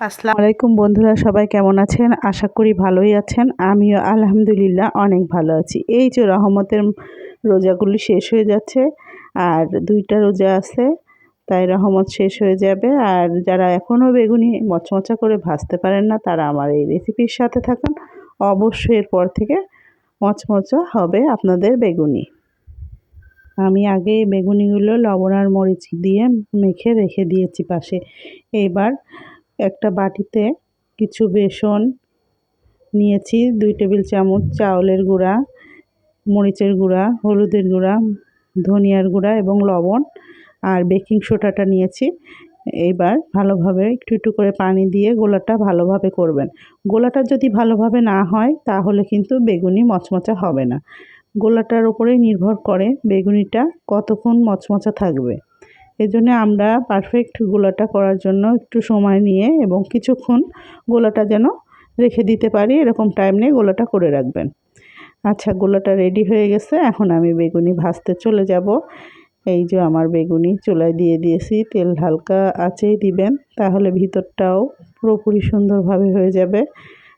আসসালামু আলাইকুম বন্ধুরা, সবাই কেমন আছেন? আশা করি ভালোই আছেন। আমিও আলহামদুলিল্লাহ অনেক ভালো আছি। এই যে রহমতের রোজাগুলি শেষ হয়ে যাচ্ছে, আর দুইটা রোজা আছে, তাই রহমত শেষ হয়ে যাবে। আর যারা এখনও বেগুনি মচমচা করে ভাজতে পারেন না, তারা আমার এই রেসিপির সাথে থাকুন। অবশ্যই এরপর থেকে মচমচা হবে আপনাদের বেগুনি। আমি আগে বেগুনিগুলো লবণ আর মরিচ দিয়ে মেখে রেখে দিয়েছি পাশে। এবার একটা বাটিতে কিছু বেসন নিয়েছি, দুই টেবিল চামচ চাউলের গুঁড়া, মরিচের গুঁড়া, হলুদের গুঁড়া, ধনিয়ার গুঁড়া এবং লবণ আর বেকিং সোডাটা নিয়েছি। এবার ভালোভাবে একটু একটু করে পানি দিয়ে গোলাটা ভালোভাবে করবেন। গোলাটা যদি ভালোভাবে না হয়, তাহলে কিন্তু বেগুনি মচমচা হবে না। গোলাটার উপরেই নির্ভর করে বেগুনিটা কতক্ষণ মচমচা থাকবে। এজন্য আমরা পারফেক্ট গোলাটা করার জন্য একটু সময় নিয়ে এবং কিছুক্ষণ গোলাটা যেন রেখে দিতে পারি, এরকম টাইম নিয়ে গোলাটা করে রাখবেন। আচ্ছা গোলাটা রেডি হয়ে গেছে, এখন আমি বেগুনি ভাজতে চলে যাব। এই যে আমার বেগুনি চুলায় দিয়ে দিয়েছি, তেল হালকা আছেই দিবেন, তাহলে ভিতরটাও পুরোপুরি সুন্দরভাবে হয়ে যাবে।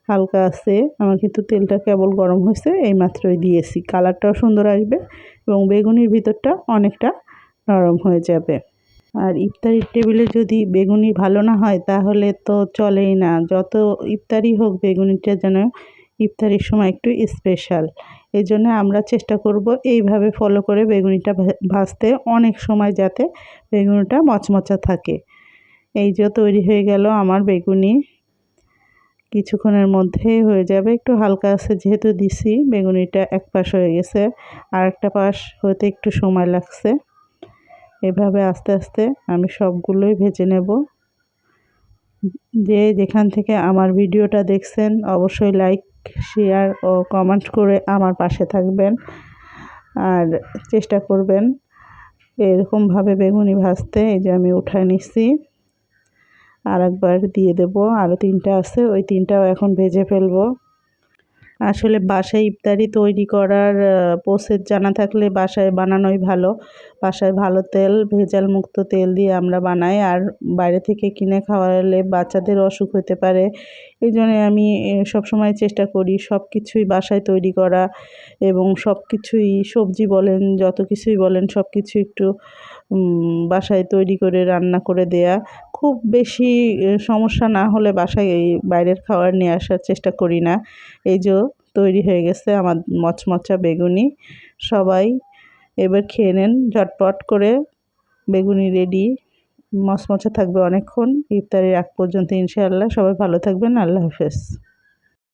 হালকা আছে আমার কিন্তু তেলটা কেবল গরম হয়েছে এই মাত্রই দিয়েছি। কালারটাও সুন্দর আসবে এবং বেগুনির ভিতরটা অনেকটা নরম হয়ে যাবে। আর ইফতারির টেবিলে যদি বেগুনি ভালো না হয়, তাহলে তো চলেই না। যত ইফতারি হোক, বেগুনিটা যেন ইফতারির সময় একটু স্পেশাল এই জন্য আমরা চেষ্টা করব এইভাবে ফলো করে বেগুনিটা ভাজতে অনেক সময় যাতে বেগুনিটা মচমচা থাকে। এই যে তৈরি হয়ে গেল আমার বেগুনি। কিছুক্ষণের মধ্যে হয়ে যাবে। একটু হালকা আছে যেহেতু দিছি, বেগুনিটা এক পাশ হয়ে গেছে। আর একটা পাশ হতে একটু সময় লাগছে। এভাবে আস্তে আস্তে আমি সবগুলোই ভেজে নেব। যে যেখান থেকে আমার ভিডিওটা দেখছেন, অবশ্যই লাইক শেয়ার ও কমেন্ট করে আমার পাশে থাকবেন আর চেষ্টা করবেন এরকমভাবে বেগুনি ভাজতে। এই যে আমি উঠায় নিচ্ছি আর একবার দিয়ে দেব। আরও তিনটা আছে, ওই তিনটাও এখন ভেজে ফেলব। আসলে বাসায় ইফতারি তৈরি করার প্রসেস জানা থাকলে বাসায় বানানোই ভালো। বাসায় ভালো তেল ভেজাল মুক্ত তেল দিয়ে আমরা বানাই। আর বাইরে থেকে কিনে খাওয়ালে বাচ্চাদের অসুখ হতে পারে। এই জন্যে আমি সবসময় চেষ্টা করি সব কিছুই বাসায় তৈরি করা এবং সব কিছুই সবজি বলেন, যত কিছুই বলেন সব কিছু একটু বাসায় তৈরি করে রান্না করে দেয়া। খুব বেশি সমস্যা না হলে বাসায় এই বাইরের খাবার নিয়ে আসার চেষ্টা করি না। এই যে তৈরি হয়ে গেছে আমার মচমচা বেগুনি। সবাই এবার খেয়ে নেন, ঝটপট করে বেগুনি রেডি মচমচা থাকবে অনেকক্ষণ, ইফতারের আগ পর্যন্ত ইনশাআল্লাহ। সবাই ভালো থাকবেন, আল্লাহ হাফেজ।